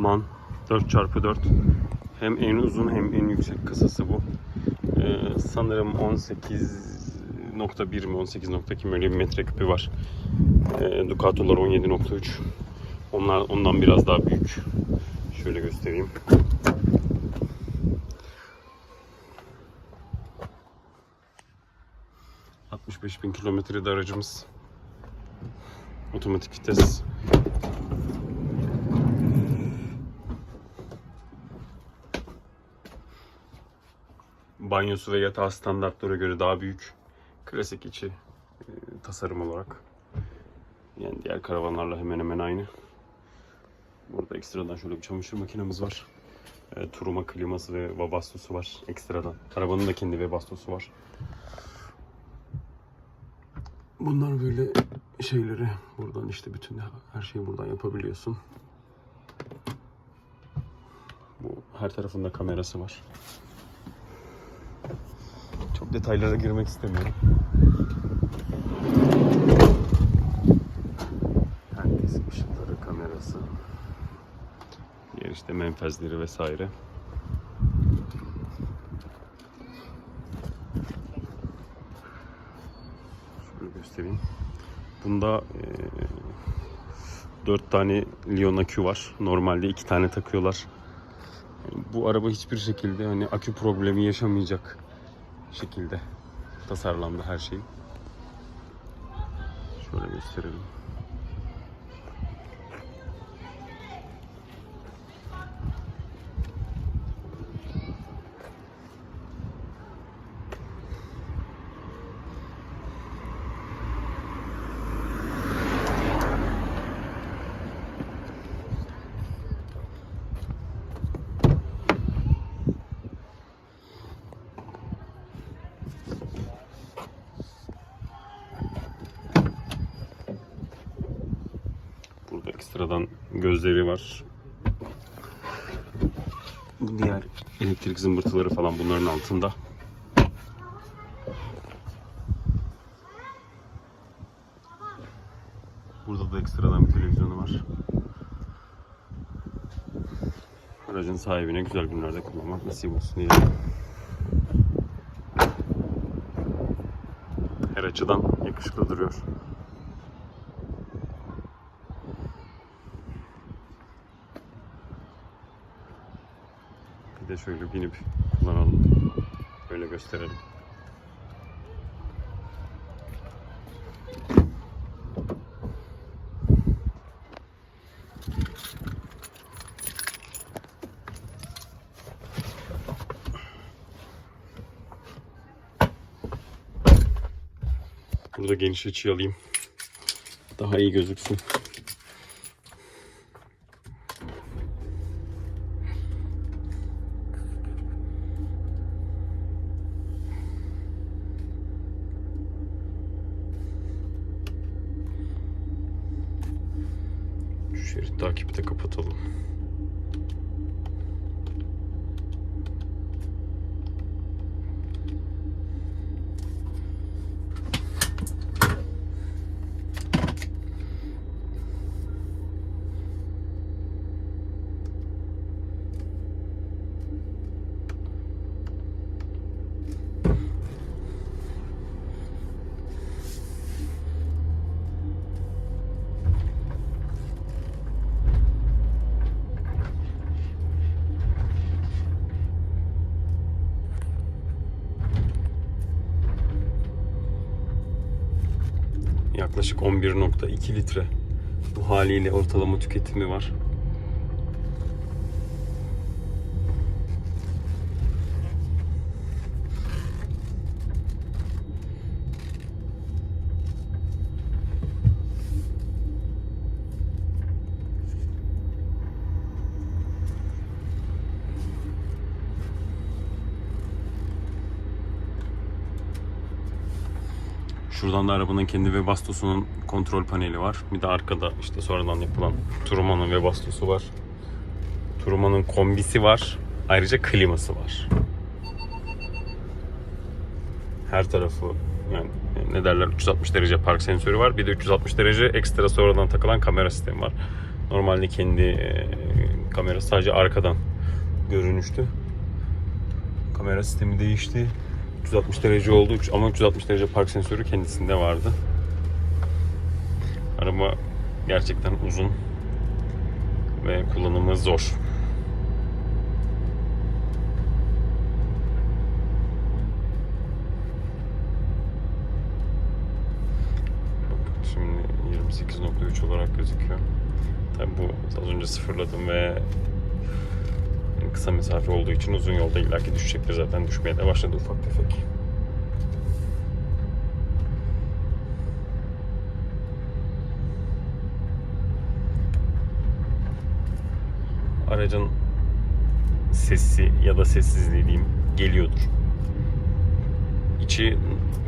MAN 4x4 hem en uzun hem en yüksek kasası bu. Ee, sanırım 18.1 mi 18.2 öyle bir metreküpü var. Ee, Ducato'lar 17.3. Onlar ondan biraz daha büyük. Şöyle göstereyim. ...65 bin kilometrede aracımız. Otomatik vites. Banyosu ve yatağı standartlara göre daha büyük. Klasik içi e, tasarım olarak. Yani diğer karavanlarla hemen hemen aynı. Burada ekstradan şöyle bir çamaşır makinemiz var. E, turuma kliması ve Webasto'su var ekstradan. Arabanın da kendi Webasto'su var. Bunlar böyle şeyleri buradan işte bütün her şeyi buradan yapabiliyorsun. Bu her tarafında kamerası var. Çok detaylara girmek istemiyorum. Herkes ışıkları, kamerası. Diğer işte menfezleri vesaire. Şöyle göstereyim. Bunda eee 4 tane Lion akü var. Normalde 2 tane takıyorlar. Bu araba hiçbir şekilde hani akü problemi yaşamayacak şekilde tasarlandı her şey. Şöyle gösterelim. Burada ekstradan gözleri var. Diğer elektrik zımbırtıları falan bunların altında. Burada da ekstradan bir televizyonu var. Aracın sahibine güzel günlerde kullanmak nasip olsun diyelim. Her açıdan yakışıklı duruyor. De şöyle binip kullanalım. Böyle gösterelim. Burada geniş açı alayım. Daha iyi gözüksün. De kapatalım. Yaklaşık 11.2 litre. Bu haliyle ortalama tüketimi var. Şuradan da arabanın kendi Webasto'sunun kontrol paneli var. Bir de arkada işte sonradan yapılan Turuma'nın Webasto'su var. Turuma'nın kombisi var. Ayrıca kliması var. Her tarafı yani ne derler 360 derece park sensörü var. Bir de 360 derece ekstra sonradan takılan kamera sistemi var. Normalde kendi e, Kamera sadece arkadan görünüştü. Kamera sistemi değişti. 360 derece oldu ama 360 derece park sensörü kendisinde vardı. Araba gerçekten uzun ve kullanımı zor. Şimdi 28.3 olarak gözüküyor. Tabii bu az önce sıfırladım ve kısa mesafe olduğu için uzun yolda illaki düşecektir zaten düşmeye de başladı ufak tefek. Aracın sesi ya da sessizliği diyeyim geliyordur. İçi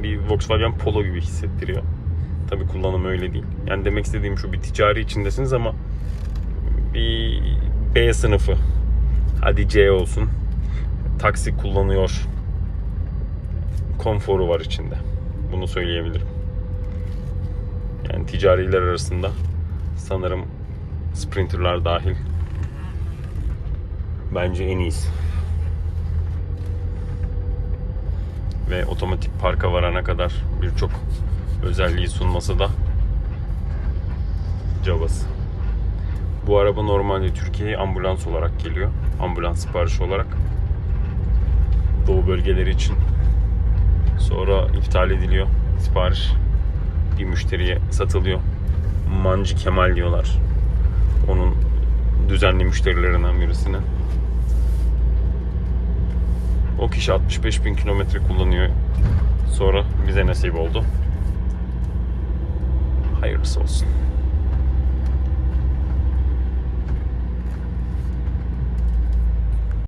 bir Volkswagen Polo gibi hissettiriyor. Tabii kullanımı öyle değil. Yani demek istediğim şu bir ticari içindesiniz ama bir B sınıfı hadi C olsun taksi kullanıyor konforu var içinde. Bunu söyleyebilirim. Yani ticariler arasında sanırım Sprinter'lar dahil bence en iyisi. Ve otomatik parka varana kadar birçok özelliği sunması da cabası. Bu araba normalde Türkiye'ye ambulans olarak geliyor. Ambulans siparişi olarak. Doğu bölgeleri için. Sonra iptal ediliyor sipariş. Bir müşteriye satılıyor. Mancı Kemal diyorlar. Onun düzenli müşterilerinden birisine. O kişi 65 bin kilometre kullanıyor. Sonra bize nasip oldu. Hayırlısı olsun.